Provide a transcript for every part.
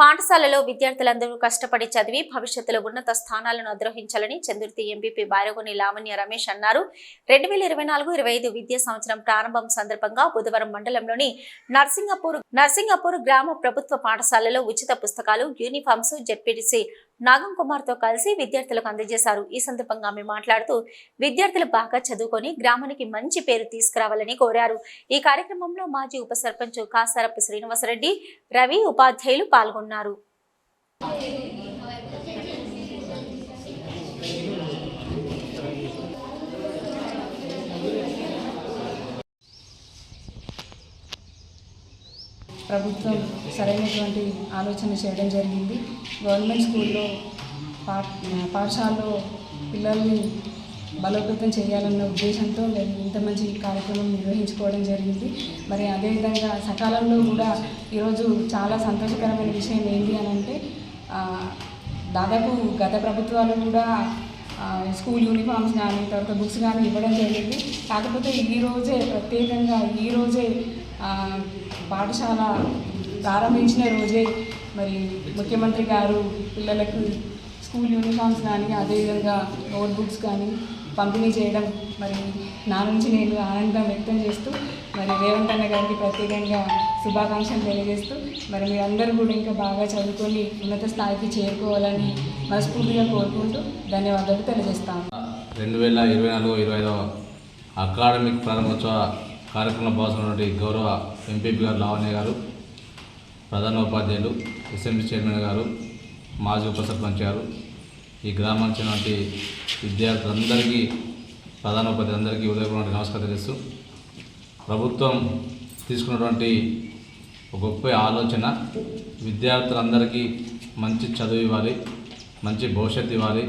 పాఠశాలలో విద్యార్థులందరూ కష్టపడి చదివి భవిష్యత్తులో ఉన్నత స్థానాలను అధిరోహించాలని చందుర్తి ఎంపీపీ బారగొని లావణ్య రమేష్ అన్నారు. రెండు వేల ఇరవై నాలుగు ఇరవై ఐదు విద్యా సంవత్సరం ప్రారంభం సందర్భంగా బుధవారం మండలంలోని నర్సింగపూర్ నర్సింగపూర్ గ్రామ ప్రభుత్వ పాఠశాలలో ఉచిత పుస్తకాలు యూనిఫామ్స్ జెడ్పీటీసీ నాగం కుమార్తో కలిసి విద్యార్థులకు అందజేశారు. ఈ సందర్భంగా ఆమె మాట్లాడుతూ విద్యార్థులు బాగా చదువుకొని గ్రామానికి మంచి పేరు తీసుకురావాలని కోరారు. ఈ కార్యక్రమంలో మాజీ ఉప సర్పంచ్ కాసారపు శ్రీనివాసరెడ్డి రవి ఉపాధ్యాయులు పాల్గొన్నారు. ప్రభుత్వం సరైనటువంటి ఆలోచన చేయడం జరిగింది. గవర్నమెంట్ స్కూల్లో పా పాఠశాలలో పిల్లల్ని బలోపేతం చేయాలన్న ఉద్దేశంతో మేము ఇంత మంచి కార్యక్రమం నిర్వహించుకోవడం జరిగింది. మరి అదేవిధంగా సకాలంలో కూడా ఈరోజు చాలా సంతోషకరమైన విషయం ఏంటి అని అంటే దాదాపు గత ప్రభుత్వాలు కూడా స్కూల్ యూనిఫామ్స్ కానీ తర్వాత బుక్స్ కానీ ఇవ్వడం జరిగింది. కాకపోతే ఈ రోజే ప్రత్యేకంగా ఈరోజే పాఠశాల ప్రారంభించిన రోజే మరి ముఖ్యమంత్రి గారు పిల్లలకు స్కూల్ యూనిఫామ్స్ కానీ అదేవిధంగా నోట్బుక్స్ కానీ పంపిణీ చేయడం మరి నా నుంచి నేను ఆనందం వ్యక్తం చేస్తూ మరి రేవంత్ అన్న గారికి ప్రత్యేకంగా శుభాకాంక్షలు తెలియజేస్తూ మరి మీరందరూ కూడా ఇంకా బాగా చదువుకొని ఉన్నత స్థాయికి చేరుకోవాలని మనస్ఫూర్తిగా కోరుకుంటూ ధన్యవాదాలు తెలియజేస్తాను. రెండు వేల ఇరవై నాలుగు ఇరవై ఐదవ అకాడమిక్ ప్రారంభోత్సవ కార్యక్రమంలో భాగమైనటువంటి గౌరవ ఎంపీపీ గారు లావణ్య గారు ప్రధాన ఉపాధ్యాయులు అసెంబ్లీ చైర్మన్ గారు మాజీ ఉప సర్పంచ్ గారు ఈ గ్రామానికి చెందినటువంటి విద్యార్థులందరికీ ప్రధాన ఉపాధ్యాయులందరికీ ఉదయపూర్వక నమస్కారం తెలుస్తూ ప్రభుత్వం తీసుకున్నటువంటి ఒక గొప్ప ఆలోచన విద్యార్థులందరికీ మంచి చదువు ఇవ్వాలి మంచి భవిష్యత్తు ఇవ్వాలి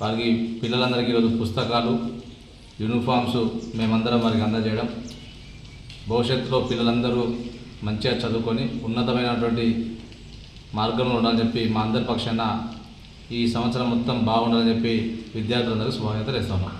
వారికి పిల్లలందరికీ ఈరోజు పుస్తకాలు యూనిఫామ్స్ మేమందరం వారికి అందజేయడం. భవిష్యత్తులో పిల్లలందరూ మంచిగా చదువుకొని ఉన్నతమైనటువంటి మార్గంలో ఉండాలని చెప్పి మా అందరి పక్షాన ఈ సంవత్సరం మొత్తం బాగుండాలని చెప్పి విద్యార్థులందరికీ శుభాకాంక్షలు ఇస్తున్నాం